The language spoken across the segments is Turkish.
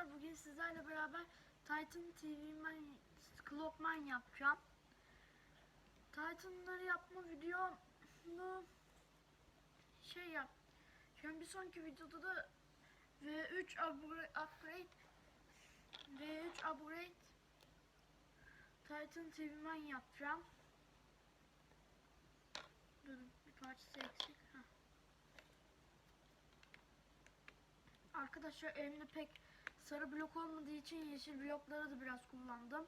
arkadaşlar bugün sizlerle beraber Titan TV Man Clockman yapacağım. Titan'ları yapma videomu şey yap. Şimdi bir sonraki videoda da V3 upgrade, upgrade V3 upgrade Titan TV Man yapacağım. Durun bir parçası eksik. Heh. Arkadaşlar elimde pek sarı blok olmadığı için yeşil blokları da biraz kullandım.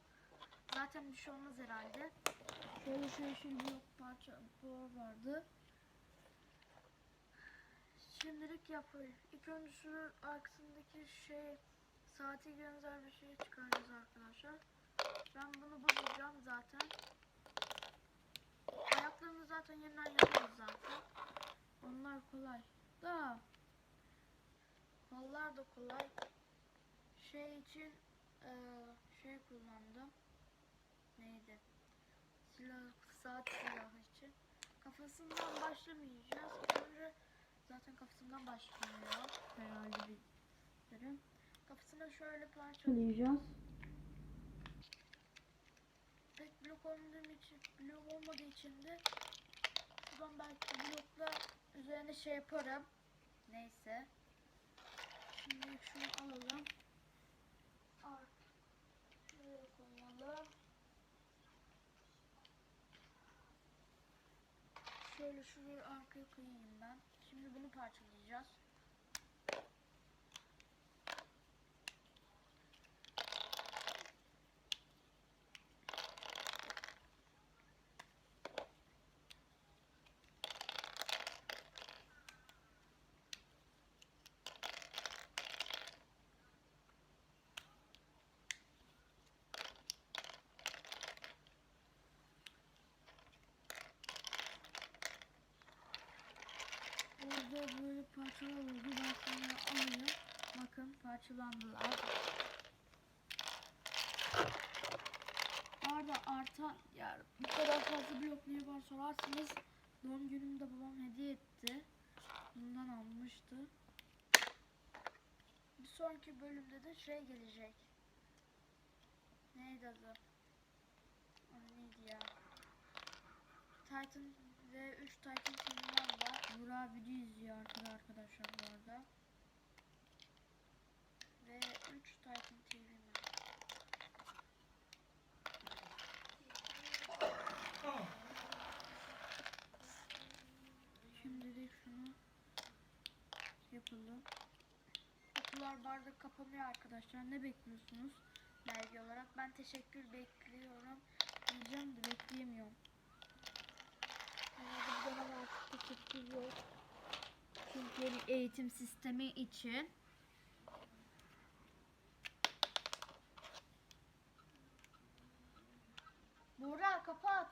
Zaten bir şey olmaz herhalde. Şöyle şu yeşil blok parça vardı. Şimdilik yapayım. İlk önce şu arkasındaki şey saati benzer bir şey çıkaracağız arkadaşlar. Ben bunu bozacağım zaten. Ayaklarını zaten yeniden yaparız zaten. Onlar kolay. Da Kollar da kolay. Şey için eee, şey kullandım. Neydi? Silah, saat silahı için. Kafasından başlamayacağız. Önce zaten kafasından başlanıyor. Herhalde bilirim. Kafasını şöyle parçalayacağız. Pek blok olmadığım için, blok olmadığı için de şuradan belki blokla üzerine şey yaparım. Neyse. Şimdi şunu alalım. Şöyle şuraya arkaya koyayım ben. Şimdi bunu parçalayacağız. Böyle parçalar. Ben sonra alayım. Bakın parçalandılar. Arda artan ya bu kadar fazla blok niye var sorarsınız. Doğum günümde babam hediye etti. Bundan almıştı. Bir sonraki bölümde de şey gelecek. Neydi adı? Ay, neydi ya? Titan ve 3 Titan filmler var. Burak video izliyor arkada arkadaşlar bu arada. Ve 3 Titan TV Şimdilik şunu yapalım. Kutular bardak kapanıyor arkadaşlar. Ne bekliyorsunuz? Belge olarak. Ben teşekkür bekliyorum. Diyeceğim de bekleyemiyorum. Dönem artık yok. Türkiye'nin eğitim sistemi için. Buğra kapat.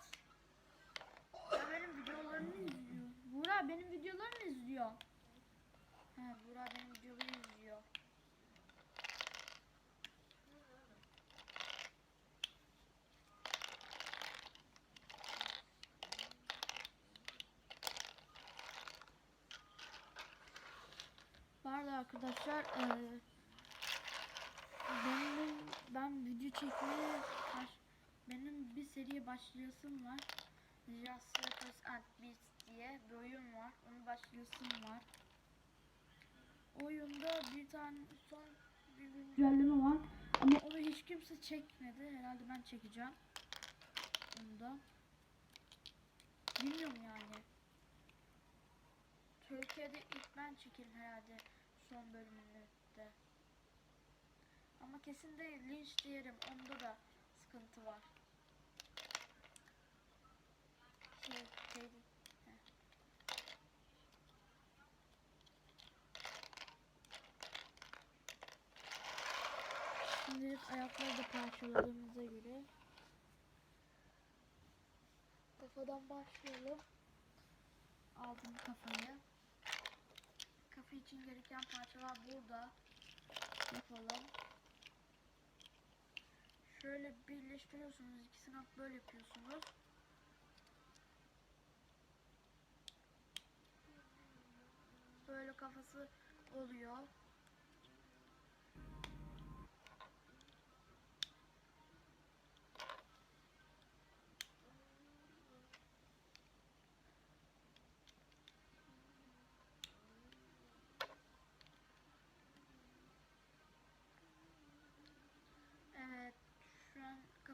Ya benim videolarımı izliyor. Buğra benim videolarımı izliyor. He Buğra benim videolarımı izliyor. Bu arada arkadaşlar eee benim ben video çekmeye benim bir seriye başlayasım var. Just Circus and Beats diye bir oyun var. Onu başlayasım var. Oyunda bir tane son bir güncelleme var. Ama onu hiç kimse çekmedi. Herhalde ben çekeceğim. Onu da. Bilmiyorum yani. Türkiye'de ilk ben çekerim herhalde son bölümünde de. Ama kesin de linç diyelim. Onda da sıkıntı var. Şey, şey. Şimdilik ayakları da parçaladığımıza göre kafadan başlayalım. Aldım kafayı. Kafa için gereken parçalar burada. Yapalım. Şöyle birleştiriyorsunuz. ikisini böyle yapıyorsunuz. Böyle kafası oluyor.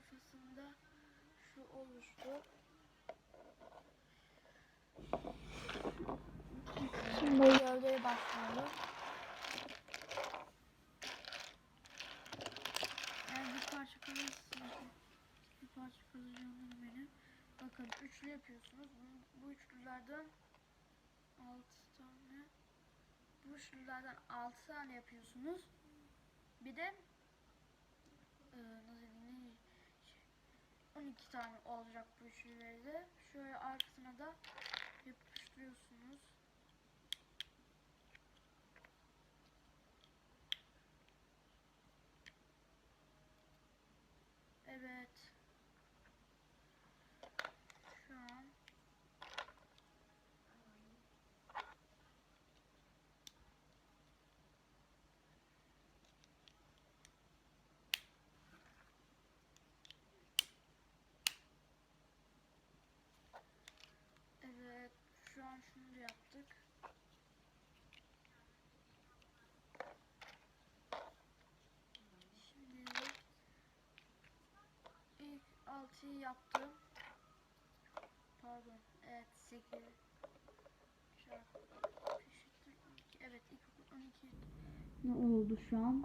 arkasında şu oluştu. Şimdi gövdeye başlayalım. Yani bir parça kalırsa bir parça kalacağını benim. Bakın üçlü yapıyorsunuz. Bu, bu üçlülerden 6 tane bu üçlülerden 6 tane yapıyorsunuz. Bir de e, nasıl diyeyim, ne- 12 tane olacak bu üçlüleri de. Şöyle arkasına da yapıştırıyorsunuz. Evet. Şu an Evet, şu an şunu da yaptık. Şimdi ilk 6'yı yaptım. Pardon, evet 8 çarpı eşittir 12. Evet, ilk 12 Ne oldu şu an?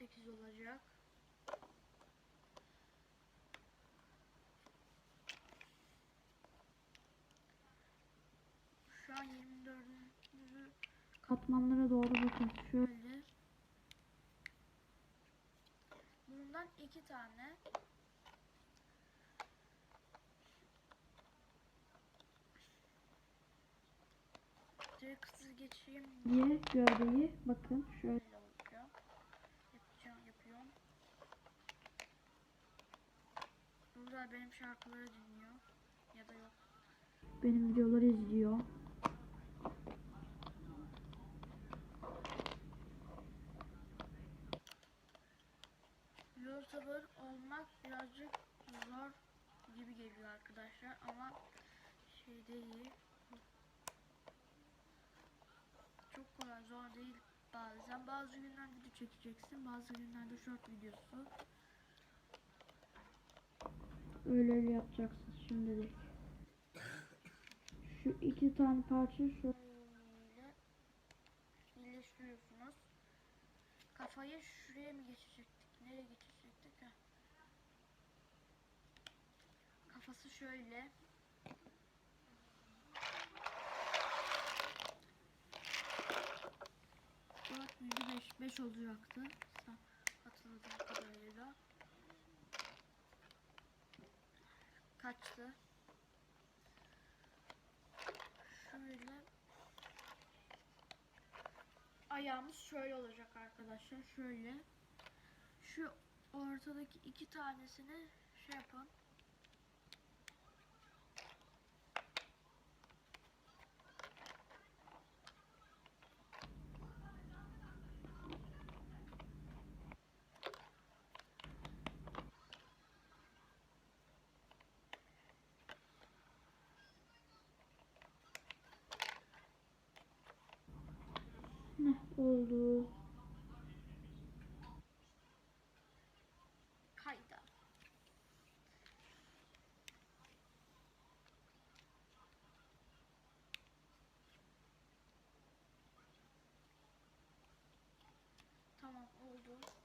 18 olacak. Şu an 24'ü Katmanlara doğru bakın. Şöyle. Şöyle. Bundan iki tane. Direkt hızlı geçeyim. Diye gövdeyi bakın. Şöyle. Böyle olacak. Yapacağım, yapıyorum. Benim şarkıları dinliyor. Ya da yok. Benim videoları izliyor. YouTuber olmak birazcık zor gibi geliyor arkadaşlar ama şey değil. Çok kolay zor değil bazen. Bazı günler video çekeceksin, bazı günlerde short videosu. Öyle öyle yapacaksın şimdilik. Şu iki tane parça şu. Birleştiriyorsunuz. Kafayı şuraya mı geçecektik? Nereye geçecektik? Heh. Kafası şöyle. Olacaktı. Kaçtı? Şöyle ayağımız şöyle olacak arkadaşlar. Şöyle. Şu ortadaki iki tanesini şey yapın. Ne oldu? Kayda. Tamam oldu.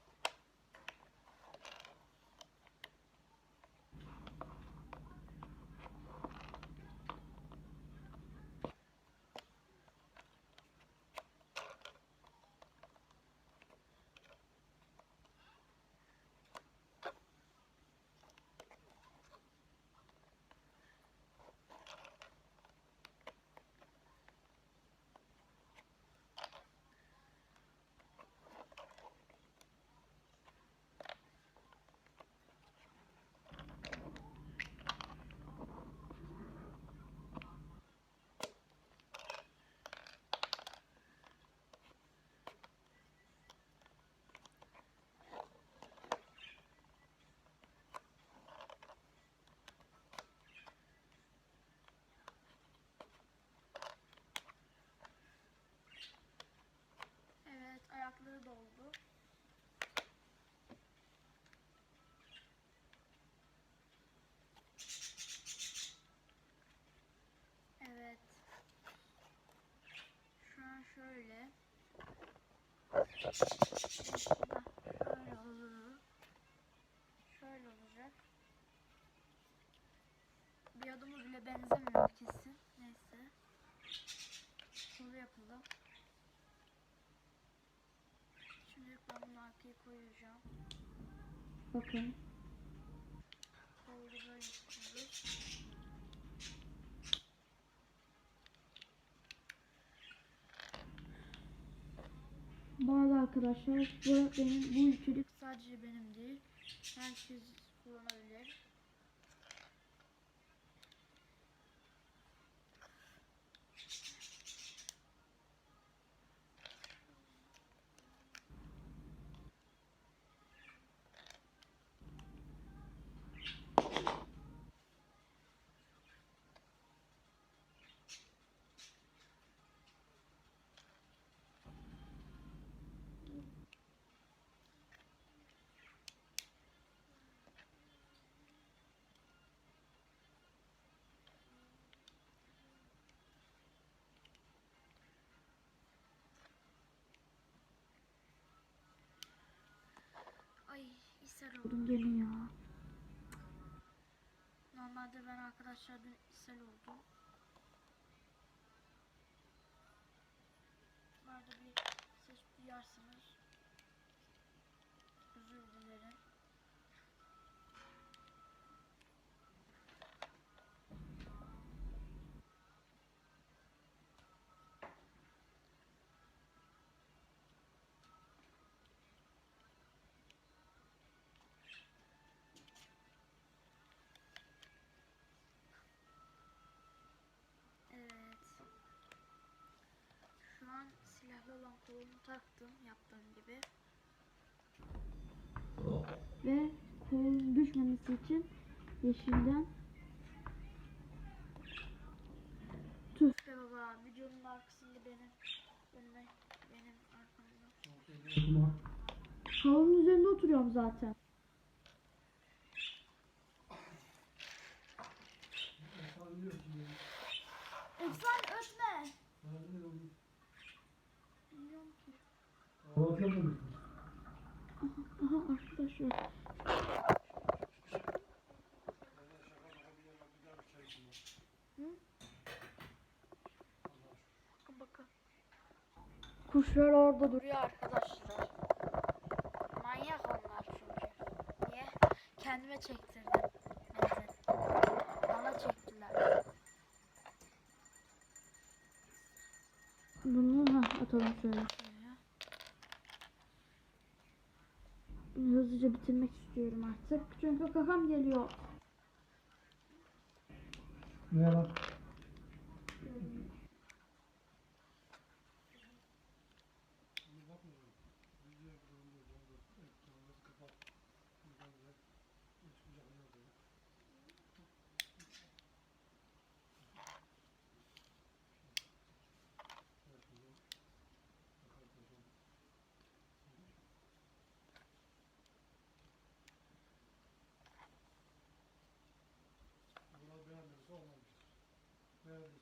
Şöyle olur. Şöyle olacak. Bir adımı bile benzemiyor kesin. Neyse. Soru yapalım. Şimdi ben bunu arkaya koyacağım. Bakın. Böyle yapıyoruz. Bu arada arkadaşlar bu benim bu içerik Sadece benim değil. Herkes kullanabilir. İshal oldum. gene ya. Normalde ben arkadaşlar dün ishal oldum. Bu arada bir ses duyarsınız. Özür dilerim. Evet. Şu silahlı olan kolumu taktım yaptığım gibi. Ve kolun düşmemesi için yeşilden tüh İşte baba videonun arkasında benim önüme benim arkamda. kolun üzerinde oturuyorum zaten. Aha arkadaşlar. Kuşlar orada dur. Duruyor arkadaşlar. Manyak onlar çünkü. Niye? Kendime çektirdim. Neyse. Bana çektiler. Bunu ha atalım şöyle. Hızlıca bitirmek istiyorum artık. Çünkü kakam geliyor. Ne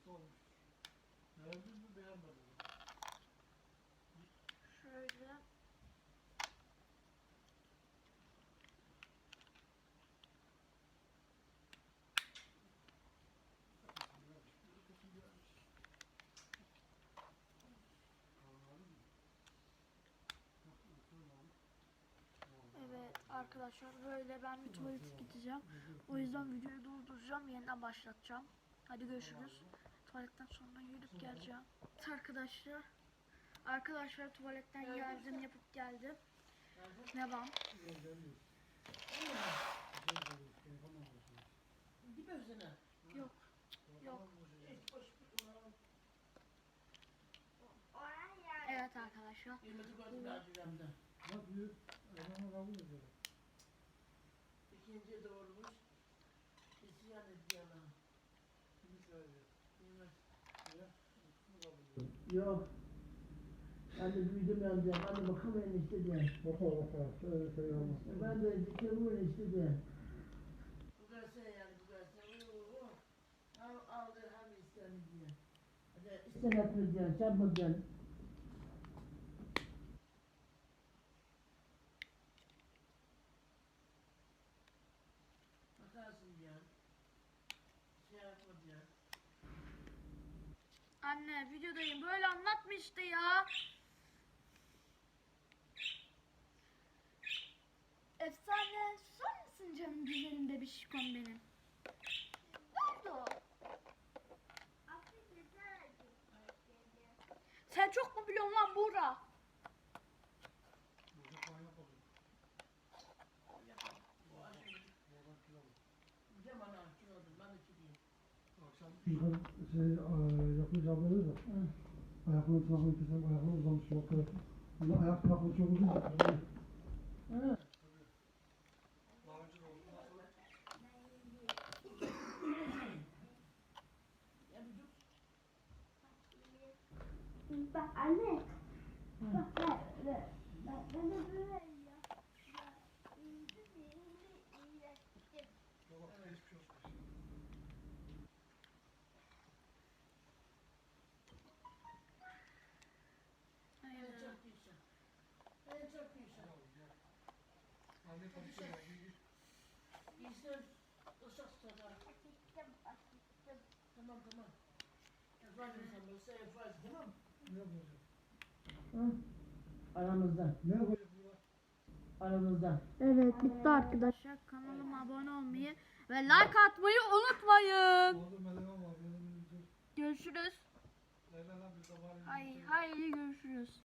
Olmuştur. Beğendin mi beğenmedin mi? Şöyle. Evet arkadaşlar böyle ben bir tuvalete gideceğim. O yüzden videoyu durduracağım yeniden başlatacağım. Hadi görüşürüz. Tuvaletten sonra yürüyüp geleceğim. Arkadaşlar. Arkadaşlar tuvaletten geldim yapıp geldim. Devam. Yok. Yok. Evet arkadaşlar. Bak büyük adamı kabul ediyor. İkinci doğurmuş. İsyan etti yana. Kimi söylüyor? Bilmez. Ya, bunu kabul ediyor. Yok. Ben de büyüdüm ben de. Ben de bakamayın işte diye. Baka baka. Şöyle şey olmaz. Ben de dikemiyorum işte diye. Bu gelse yani bu gelse. Oo, Hem aldı hem istedi diye. İstemez mi diye. Çarpma diye. Anne videodayım böyle anlatma işte ya. Efsane susar mısın canım güzelim de bir şikom benim. Ne oldu? Sen çok mu biliyorsun lan Buğra? Yukarı şey yapınca de Hı. ayaklarını tırnaklarını kesem ayakları uzamış yok kadar. Bunda ayak tırnakları çok uzun. Dur. Bak anne. Bak ben ben ben ben de böyle ya. yola geçmiş olsun. Ben çok iyisin. Aramızda. Ne? Aramızda. Evet bitti arkadaşlar. Kanalıma abone olmayı ve like atmayı unutmayın. Görüşürüz. Hay haydi görüşürüz.